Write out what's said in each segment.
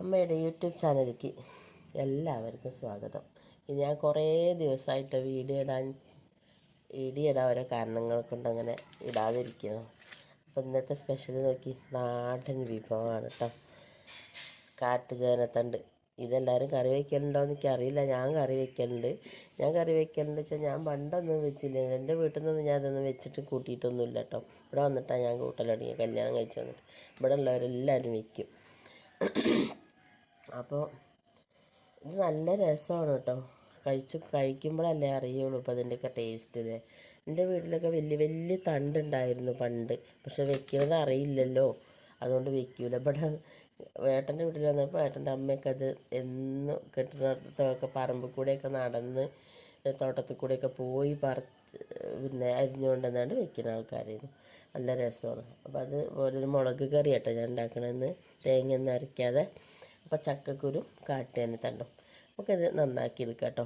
അമ്മയുടെ യൂട്യൂബ് ചാനലിലേക്ക് എല്ലാവർക്കും സ്വാഗതം. ഞാൻ കുറേ ദിവസമായിട്ട് വീഡിയോ ഇടാൻ വീഡിയോ ഇടാൻ ഓരോ കാരണങ്ങൾ കൊണ്ട് അങ്ങനെ ഇടാതിരിക്കുന്നു. അപ്പം ഇന്നത്തെ സ്പെഷ്യൽ നോക്കി നാടൻ വിഭവമാണ് കേട്ടോ കാട്ടുചേനത്തണ്ട് ഇതെല്ലാവരും കറി വയ്ക്കലുണ്ടോ എന്ന് എനിക്കറിയില്ല. ഞാൻ കറി വയ്ക്കലുണ്ട് ഞാൻ കറി വയ്ക്കലുണ്ട് വെച്ചാൽ ഞാൻ പണ്ടൊന്നും വെച്ചില്ല. എന്റെ വീട്ടിൽ നിന്നൊന്നും ഞാൻ അതൊന്നും വെച്ചിട്ട് കൂട്ടിയിട്ടൊന്നുമില്ല കേട്ടോ ഇവിടെ വന്നിട്ടാണ് ഞാൻ കൂട്ടലടങ്ങിയ കല്യാണം കഴിച്ചു വന്നിട്ട്. ഇവിടെ ഉള്ളവരെല്ലാവരും വയ്ക്കും അപ്പോൾ ഇത് നല്ല രസമാണ് കേട്ടോ കഴിച്ച് കഴിക്കുമ്പോഴല്ലേ അറിയുള്ളൂ ഇപ്പോൾ അതിന്റെയൊക്കെ ടേസ്റ്റ് എന്റെ വീട്ടിലൊക്കെ വലിയ വലിയ തണ്ടുണ്ടായിരുന്നു പണ്ട്. പക്ഷെ വെക്കുന്നത് അറിയില്ലല്ലോ. അതുകൊണ്ട് വെക്കൂല. ഇവിടെ ഏട്ടന്റെ വീട്ടിൽ വന്നപ്പോൾ ഏട്ടന്റെ അമ്മയൊക്കെ അത് എന്നും കെട്ടിടത്തൊക്കെ പറമ്പിൽ കൂടെയൊക്കെ നടന്ന് തോട്ടത്തിൽ കൂടെയൊക്കെ പോയി പറിച്ച് പിന്നെ അരിഞ്ഞുകൊണ്ട് വന്നാണ്ട് വെക്കുന്ന ആൾക്കാരായിരുന്നു. നല്ല രസമാണ് അപ്പോൾ അത് ഒരു മുളക് കറി കേട്ടോ ഞാൻ ഉണ്ടാക്കണമെന്ന് തേങ്ങ ഒന്നും അരയ്ക്കാതെ അപ്പോൾ ചക്കക്കുരും കാട്ടേനെ തണ്ടും. നമുക്കത് നന്നാക്കി എടുക്കാം കേട്ടോ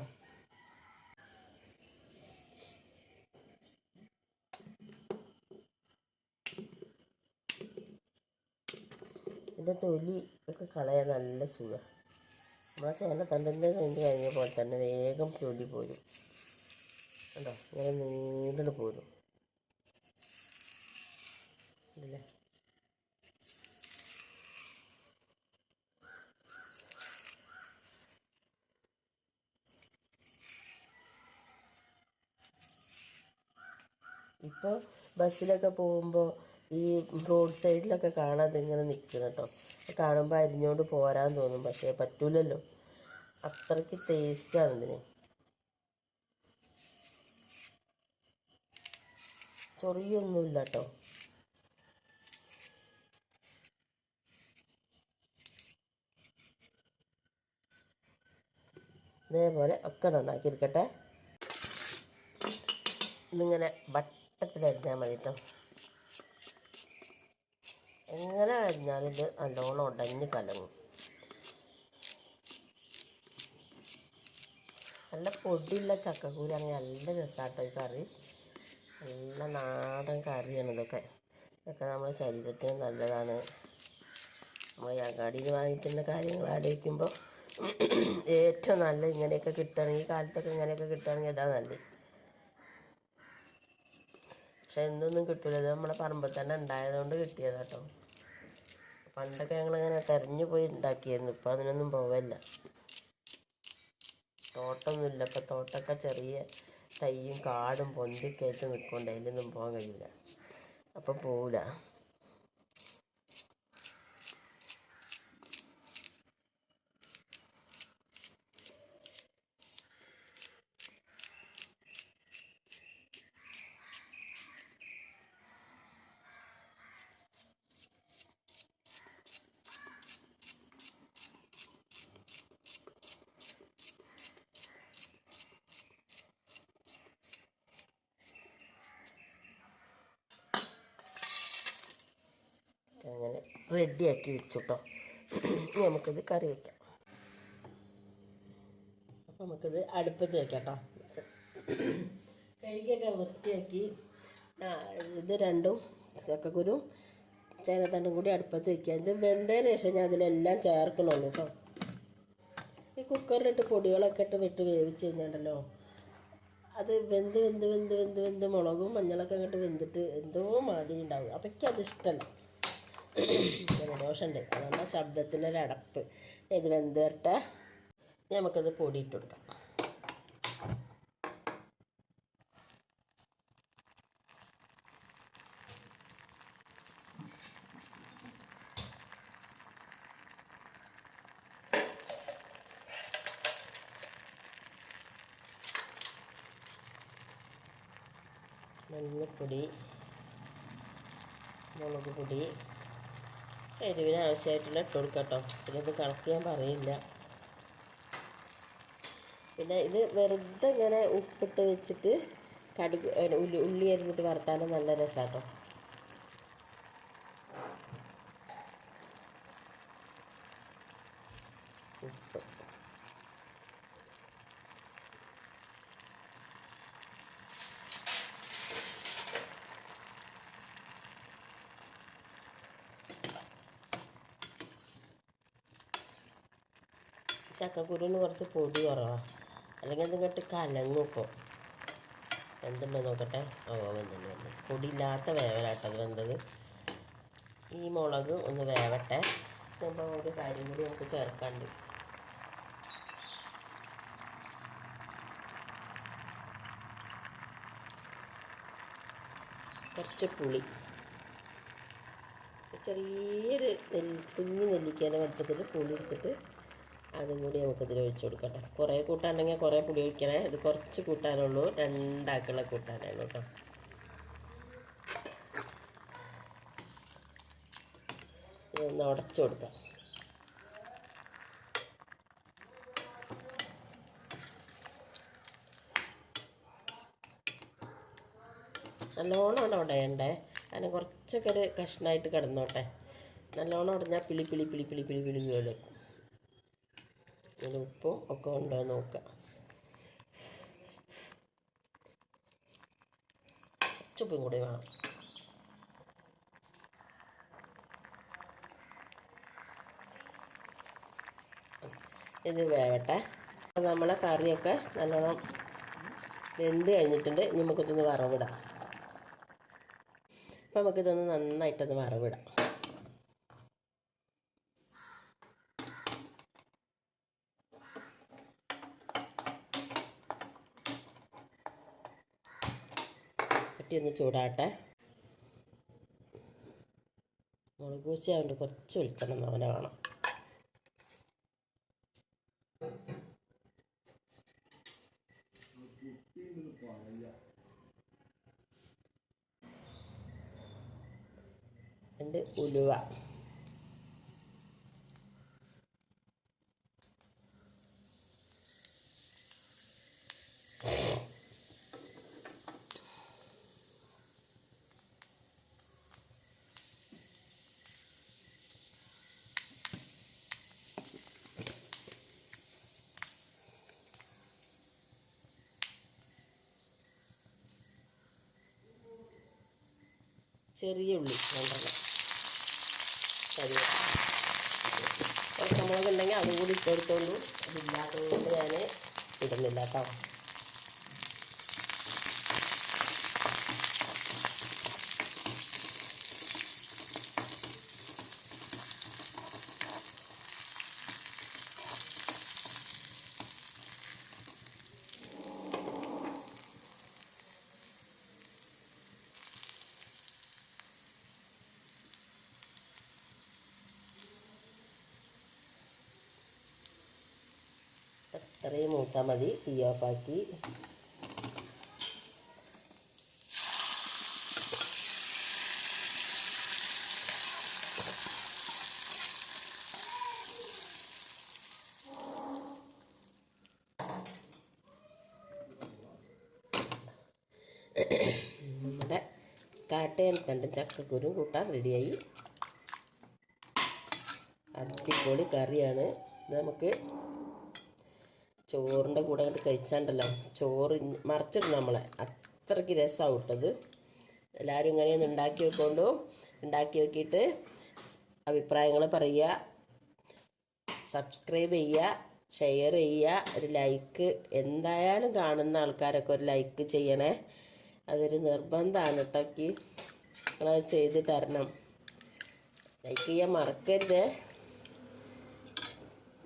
ഇതിന്റെ തൊലി ഒക്കെ കളയാൻ നല്ല സുഖം. നമ്മളെ ചേന തണ്ടിന്റെ കഴിഞ്ഞ് കഴിഞ്ഞ പോലെ തന്നെ വേഗം തൊലി പോരും. കണ്ടോ? ഇങ്ങനെ നീണ്ടത് പോരും. ഇല്ലേ ഇപ്പോൾ ബസ്സിലൊക്കെ പോകുമ്പോൾ ഈ റോഡ് സൈഡിലൊക്കെ കാണാതെ ഇങ്ങനെ നിൽക്കണം കേട്ടോ കാണുമ്പോൾ അരിഞ്ഞോണ്ട് പോരാൻ തോന്നും പക്ഷേ പറ്റൂലല്ലോ. അത്രയ്ക്ക് ടേസ്റ്റാണ് ഇതിന്. ചൊറിയൊന്നുമില്ല കേട്ടോ ഇതേപോലെ ഒക്കെ നന്നാക്കി എടുക്കട്ടെ ഇതിങ്ങനെ വട്ടത്തിൽ അരിഞ്ഞാൽ മതി കേട്ടോ എങ്ങനെ അരിഞ്ഞാലും ഇത് നല്ലോണം ഉടഞ്ഞ് കലങ്ങും. നല്ല പൊടിയുള്ള ചക്കക്കൂരാണെങ്കിൽ നല്ല രസമാട്ടോ ഈ കറി. നല്ല നാടൻ കറിയാണ് ഇതൊക്കെ. ഇതൊക്കെ നമ്മുടെ ശരീരത്തിന് നല്ലതാണ്. നമ്മൾ അങ്ങാടിയിൽ വാങ്ങിക്കുന്ന കാര്യങ്ങൾ ആലോചിക്കുമ്പോൾ ഏറ്റവും നല്ല ഇങ്ങനെയൊക്കെ കിട്ടുകയാണെങ്കിൽ കാലത്തൊക്കെ ഇങ്ങനെയൊക്കെ കിട്ടുകയാണെങ്കിൽ അതാ നല്ലത്. പക്ഷെ എന്തൊന്നും കിട്ടില്ല ഇത് നമ്മളെ പറമ്പിൽ തന്നെ ഉണ്ടായതുകൊണ്ട് കിട്ടിയതാ കേട്ടോ പണ്ടൊക്കെ ഞങ്ങളിങ്ങനെ തെരഞ്ഞു പോയി ഉണ്ടാക്കിയായിരുന്നു. ഇപ്പം അതിനൊന്നും പോവല്ല. തോട്ടമൊന്നുമില്ല ഇപ്പം തോട്ടമൊക്കെ ചെറിയ തൈയും കാടും പൊന്തിയൊക്കെ ആയിട്ട് നിൽക്കൊണ്ട് അതിലൊന്നും പോകാൻ കഴിയില്ല അപ്പം പോവില്ല അങ്ങനെ റെഡിയാക്കി വെച്ചു കേട്ടോ നമുക്കത് കറി വയ്ക്കാം അപ്പം നമുക്കിത് അടുപ്പത്ത് വയ്ക്കാം കേട്ടോ കഴുകിയൊക്കെ വൃത്തിയാക്കി. ഇത് രണ്ടും ചക്കക്കുരും ചേനത്തണ്ടും കൂടി അടുപ്പത്ത് വെക്കാം. ഇത് വെന്തതിന് ശേഷം ഞാൻ അതിലെല്ലാം ചേർക്കണുള്ളൂ കേട്ടോ ഈ കുക്കറിലിട്ട് പൊടികളൊക്കെ ഇട്ട് വിട്ട് വേവിച്ച് കഴിഞ്ഞാണ്ടല്ലോ. അത് വെന്ത് വെന്ത് വെന്ത് വെന്ത് വെന്ത് മുളകും മഞ്ഞളൊക്കെ അങ്ങോട്ട് വെന്തിട്ട് എന്തോ മാതിരി ഉണ്ടാവും. അപ്പം എനിക്കത് ഇഷ്ടമല്ല ജലദോഷമുണ്ട് അതുകൊണ്ട് ശബ്ദത്തിനൊരടപ്പ് ഇത് വെന്ത് വരട്ടെ നമുക്കത് പൊടിയിട്ട് കൊടുക്കാം. മഞ്ഞൾപ്പൊടി മുളക് പൊടി എരിവിന് ആവശ്യമായിട്ടുള്ള ഇട്ട് കൊടുക്കാം കേട്ടോ. പിന്നെ ഇത് കണക്ക് ഞാൻ പറയില്ല. പിന്നെ ഇത് വെറുതെ ഇങ്ങനെ ഉപ്പിട്ട് വെച്ചിട്ട് കടുക് ഉള്ളി അരിഞ്ഞിട്ട് വറുത്താലും നല്ല രസമാണ് കേട്ടോ ഉപ്പ് ചക്കക്കുരുവിന് കുറച്ച് പൊടി കുറവാണ് അല്ലെങ്കിൽ അതിങ്ങോട്ട് കലങ്ങും ഇപ്പോൾ എന്തുമ്പോ നോക്കട്ടെ? ഓ വെന്തിന് വെന്ത് പൊടിയില്ലാത്ത വേവലാട്ടത് വെന്തത് ഈ മുളക് ഒന്ന് വേവട്ടെ. നമ്മൾ ഒരു കാര്യം കൂടി നമുക്ക് ചേർക്കാണ്ട്. കുറച്ച് പുളി. ചെറിയൊരു നെല്ലി കുഞ്ഞു നെല്ലിക്കേന്റെ വലുപ്പത്തിൽ പുളി എടുത്തിട്ട് അതും കൂടി നമുക്കിതിൽ ഒഴിച്ചു കൊടുക്കട്ടെ കുറേ കൂട്ടാണെങ്കിൽ കുറേ പുളി ഒഴിക്കണേ ഇത് കുറച്ച് കൂട്ടാനുള്ളൂ രണ്ടാക്കുള്ള കൂട്ടാനാണ് കേട്ടോ ഇതൊന്ന് ഉടച്ചു കൊടുക്കാം നല്ലോണം അവിടെ ഉടയണ്ടേ അതിന് കുറച്ചൊക്കെ ഒരു കഷ്ണമായിട്ട് കിടന്നോട്ടെ നല്ലോണം ഉടഞ്ഞാൽ പിളി പിളി പിളി പിളി പിളി പിളി ഇത് ഉപ്പും ഒക്കെ ഉണ്ടോ നോക്കാം. ചുപ്പും കൂടി വേണം. ഇത് വേവട്ടെ. നമ്മളെ കറിയൊക്കെ നല്ലോണം വെന്ത് കഴിഞ്ഞിട്ടുണ്ട്. നമുക്കിതൊന്ന് വറവിടാം. അപ്പം നമുക്കിതൊന്ന് നന്നായിട്ടൊന്ന് വറവിടാം. പറ്റി ഒന്ന് ചൂടാട്ടെ. മുളക് പൂച്ച അവന്റെ കുറച്ച് വെളിച്ചെണ്ണ അവനെ വേണം. രണ്ട് ഉലുവ. ചെറിയ ഉള്ളി രണ്ടെണ്ണം കരിവേപ്പില കുറച്ച് ഉണ്ടെങ്കിൽ അതും കൂടി ഇട്ടെടുത്തോണ്ടു അതില്ലാത്തതുകൊണ്ട് ഞാൻ ഇടുന്നില്ല കേട്ടോ. അത്രയും മൂത്താൽ മതി തീ ഓഫാക്കി. നമ്മുടെ കാട്ടയൻ തണ്ട് ചക്കക്കുരും കൂട്ടാൻ റെഡിയായി. അടിപൊളി കറിയാണ്. നമുക്ക് ചോറിന്റെ കൂടെ അങ്ങോട്ട് കഴിച്ചാണ്ടല്ലോ. ചോറ് ഇഞ്ഞ് മറിച്ചിടണം നമ്മളെ. അത്രയ്ക്ക് രസമാണ് ഇട്ടത് എല്ലാവരും ഇങ്ങനെയൊന്ന് ഉണ്ടാക്കി വെക്കൊണ്ടു? ഉണ്ടാക്കി നോക്കിയിട്ട് അഭിപ്രായങ്ങൾ പറയുക. സബ്സ്ക്രൈബ് ചെയ്യുക. ഷെയർ ചെയ്യുക. ഒരു ലൈക്ക് എന്തായാലും കാണുന്ന ആൾക്കാരൊക്കെ ഒരു ലൈക്ക് ചെയ്യണേ. അതൊരു നിർബന്ധമാണ് കേട്ടോക്ക് നിങ്ങളത് ചെയ്ത് തരണം. ലൈക്ക് ചെയ്യാൻ മറക്കരുത്.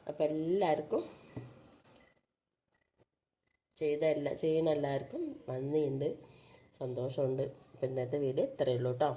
അപ്പം എല്ലാവർക്കും ചെയ്ത എല്ലാ ചെയ്യണ എല്ലാവർക്കും നന്ദിയുണ്ട് സന്തോഷമുണ്ട്. അപ്പം ഇന്നത്തെ വീഡിയോ ഇത്രയേ കേട്ടോ.